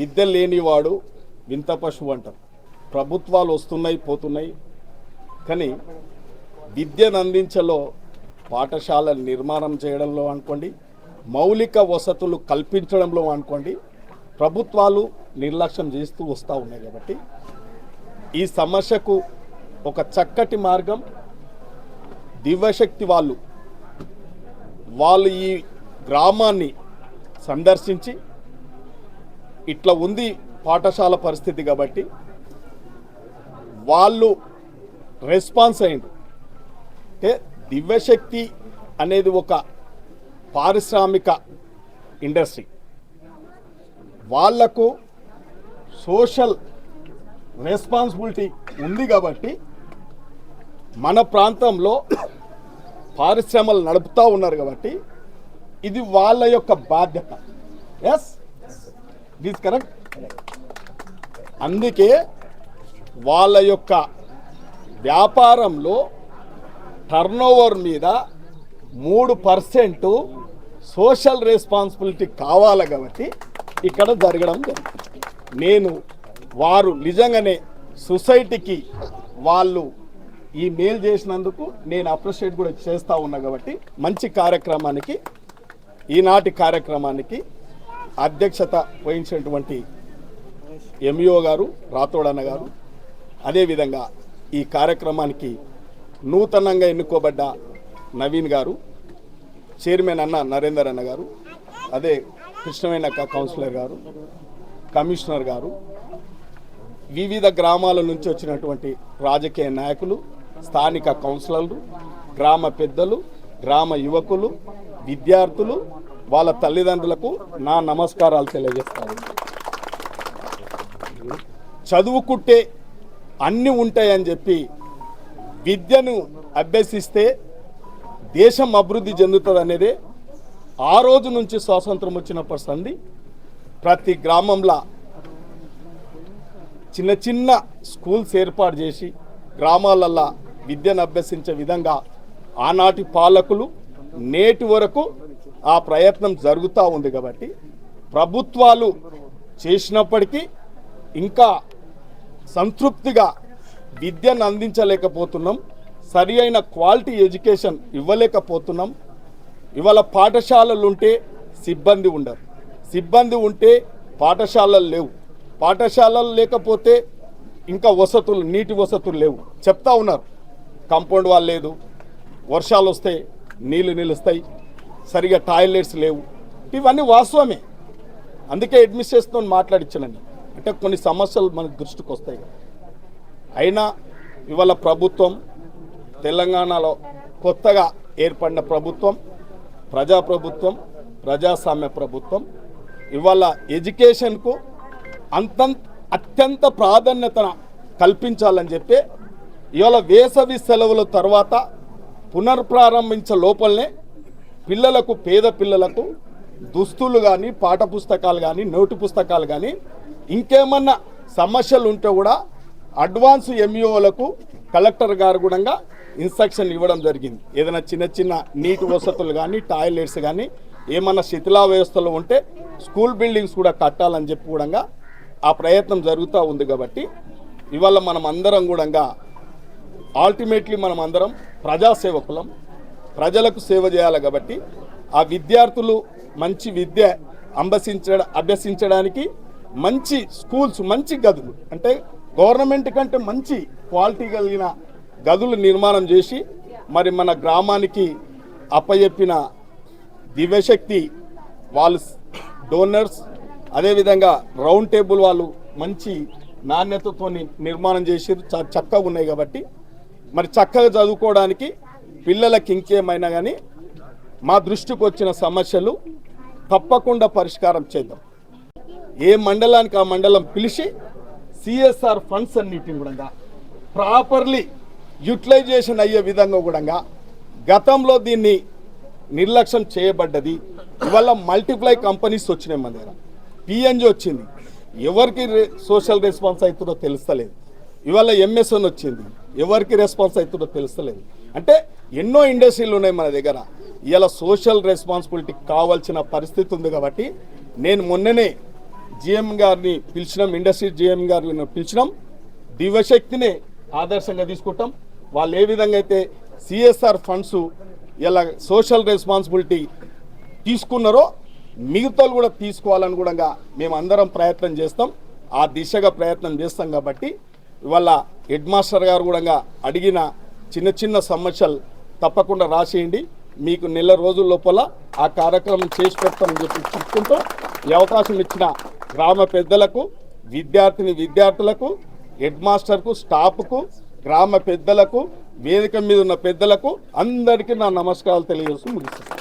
విద్య లేనివాడు వింత పశువు అంటారు. ప్రభుత్వాలు వస్తున్నాయి పోతున్నాయి. కానీ విద్యను అందించలో పాఠశాల నిర్మాణం చేయడంలో అనుకోండి మౌలిక వసతులు కల్పించడంలో అనుకోండి ప్రభుత్వాలు నిర్లక్ష్యం చేస్తూ వస్తూ ఉన్నాయి కాబట్టి ఈ సమస్యకు ఒక చక్కటి మార్గం దివ్యశక్తి వాళ్ళు వాళ్ళు ఈ గ్రామాన్ని సందర్శించి ఇట్లా ఉంది పాఠశాల పరిస్థితి కాబట్టి వాళ్ళు రెస్పాన్స్ అయింది అంటే దివ్యశక్తి అనేది ఒక పారిశ్రామిక ఇండస్ట్రీ. వాళ్ళకు సోషల్ రెస్పాన్సిబిలిటీ ఉంది కాబట్టి మన ప్రాంతంలో పారిశ్రమలు నడుపుతూ ఉన్నారు కాబట్టి ఇది వాళ్ళ యొక్క బాధ్యత. ఎస్ దిస్ కరెక్ట్ అందుకే వాళ్ళ యొక్క వ్యాపారంలో టర్నోవర్ మీద మూడు పర్సెంట్ సోషల్ రెస్పాన్సిబిలిటీ కావాలి కాబట్టి ఇక్కడ జరగడం జరుగుతుంది. నేను వారు నిజంగానే సొసైటీకి వాళ్ళు ఈ మెయిల్ చేసినందుకు నేను అప్రిషియేట్ కూడా చేస్తూ ఉన్నా కాబట్టి మంచి కార్యక్రమానికి ఈనాటి కార్యక్రమానికి అధ్యక్షత వహించినటువంటి ఎంఈఓ గారు రాథోడన్న గారు అదేవిధంగా ఈ కార్యక్రమానికి నూతనంగా ఎన్నుకోబడ్డ నవీన్ గారు చైర్మన్ అన్న నరేందర్ అన్న గారు అదే కృష్ణవేణక్క కౌన్సిలర్ గారు కమిషనర్ గారు వివిధ గ్రామాల నుంచి వచ్చినటువంటి రాజకీయ నాయకులు స్థానిక కౌన్సిలర్లు గ్రామ పెద్దలు గ్రామ యువకులు విద్యార్థులు వాళ్ళ తల్లిదండ్రులకు నా నమస్కారాలు తెలియజేస్తాను. చదువుకుంటే అన్నీ ఉంటాయని చెప్పి విద్యను అభ్యసిస్తే దేశం అభివృద్ధి చెందుతుంది అనేదే ఆ రోజు నుంచి స్వాతంత్రం వచ్చినప్పటి సంది ప్రతి గ్రామంలో చిన్న చిన్న స్కూల్స్ ఏర్పాటు చేసి గ్రామాలల్లో విద్యను అభ్యసించే విధంగా ఆనాటి పాలకులు నేటి వరకు ఆ ప్రయత్నం జరుగుతూ ఉంది కాబట్టి ప్రభుత్వాలు చేసినప్పటికీ ఇంకా సంతృప్తిగా విద్యను అందించలేకపోతున్నాం. సరి అయిన క్వాలిటీ ఎడ్యుకేషన్ ఇవ్వలేకపోతున్నాం. ఇవాళ పాఠశాలలు ఉంటే సిబ్బంది ఉండరు. సిబ్బంది ఉంటే పాఠశాలలు లేవు. పాఠశాలలు లేకపోతే ఇంకా వసతులు నీటి వసతులు లేవు. చెప్తా ఉన్నారు. కాంపౌండ్ వాళ్ళు లేదు. వర్షాలు వస్తాయి నీళ్ళు నిలుస్తాయి. సరిగా టాయిలెట్స్ లేవు. ఇవన్నీ వాస్తవమే. అందుకే అడ్మినిస్ట్రేషన్తో మాట్లాడించానండి అంటే కొన్ని సమస్యలు మనకు దృష్టికి వస్తాయి అయినా ఇవాళ ప్రభుత్వం తెలంగాణలో కొత్తగా ఏర్పడిన ప్రభుత్వం ప్రజాప్రభుత్వం ప్రజాస్వామ్య ప్రభుత్వం ఇవాళ ఎడ్యుకేషన్కు అంత అత్యంత ప్రాధాన్యత కల్పించాలని చెప్పి ఇవాళ వేసవి సెలవుల తర్వాత పునర్ప్రారంభించే లోపలనే పిల్లలకు పేద పిల్లలకు దుస్తులు కానీ పాఠ పుస్తకాలు కానీ నోటు పుస్తకాలు కానీ ఇంకేమన్నా సమస్యలు ఉంటే కూడా అడ్వాన్స్ ఎంఈఓలకు కలెక్టర్ గారు కూడా ఇన్స్ట్రక్షన్ ఇవ్వడం జరిగింది. ఏదైనా చిన్న చిన్న నీటి వసతులు కానీ టాయిలెట్స్ కానీ ఏమన్నా శిథిలా వ్యవస్థలు ఉంటే స్కూల్ బిల్డింగ్స్ కూడా కట్టాలని చెప్పి కూడా ఆ ప్రయత్నం జరుగుతూ ఉంది కాబట్టి ఇవాళ మనం అందరం కూడా అల్టిమేట్లీ మనం అందరం ప్రజాసేవకులం. ప్రజలకు సేవ చేయాలి కాబట్టి ఆ విద్యార్థులు మంచి విద్య అభ్యసించ అభ్యసించడానికి మంచి స్కూల్స్ మంచి గదులు అంటే గవర్నమెంట్ కంటే మంచి క్వాలిటీ కలిగిన గదులు నిర్మాణం చేసి మరి మన గ్రామానికి అప్పచెప్పిన దివ్యశక్తి వాళ్ళు డోనర్స్ అదేవిధంగా రౌండ్ టేబుల్ వాళ్ళు మంచి నాణ్యతతో నిర్మాణం చేసి చ- చక్కగా ఉన్నాయి కాబట్టి మరి చక్కగా చదువుకోవడానికి పిల్లలకి ఇంకేమైనా కానీ మా దృష్టికి వచ్చిన సమస్యలు తప్పకుండా పరిష్కారం చేద్దాం. ఏ మండలానికి ఆ మండలం పిలిచి సిఎస్ఆర్ ఫండ్స్ అన్నిటిని కూడా ప్రాపర్లీ యూటిలైజేషన్ అయ్యే విధంగా కూడా గతంలో దీన్ని నిర్లక్ష్యం చేయబడ్డది. ఇవాళ మల్టిప్లై కంపెనీస్ వచ్చినాయి మన దగ్గర. పిఎన్జి వచ్చింది. ఎవరికి సోషల్ రెస్పాన్స్ అవుతుందో తెలుస్తలేదు. ఇవాళ ఎంఎస్ఎన్ వచ్చింది. ఎవరికి రెస్పాన్స్ అవుతుందో తెలుస్తలేదు. అంటే ఎన్నో ఇండస్ట్రీలు ఉన్నాయి మన దగ్గర. ఇలా సోషల్ రెస్పాన్సిబిలిటీ కావాల్సిన పరిస్థితి ఉంది కాబట్టి నేను మొన్ననే జిఎం గారిని పిలిచినాం ఇండస్ట్రీ జిఎం గారిని పిలిచినాం. దివ్యశక్తిని ఆదర్శంగా తీసుకుంటాం. వాళ్ళు ఏ విధంగా అయితే సిఎస్ఆర్ ఫండ్స్ ఇలా సోషల్ రెస్పాన్సిబిలిటీ తీసుకున్నారో మిగతాలు కూడా తీసుకోవాలని కూడా మేము అందరం ప్రయత్నం చేస్తాం. ఆ దిశగా ప్రయత్నం చేస్తాం కాబట్టి ఇవాళ హెడ్ మాస్టర్ గారు కూడా అడిగిన చిన్న చిన్న సమస్యలు తప్పకుండా రాసేయండి. మీకు నెల రోజుల లోపల ఆ కార్యక్రమం చేసి పెడతామని చెప్పి చెప్పుకుంటూ ఈ అవకాశం ఇచ్చిన గ్రామ పెద్దలకు విద్యార్థిని విద్యార్థులకు హెడ్ మాస్టర్కు స్టాఫ్కు గ్రామ పెద్దలకు వేదిక మీద ఉన్న పెద్దలకు అందరికీ నా నమస్కారాలు తెలియజేస్తూ ముగిస్తాను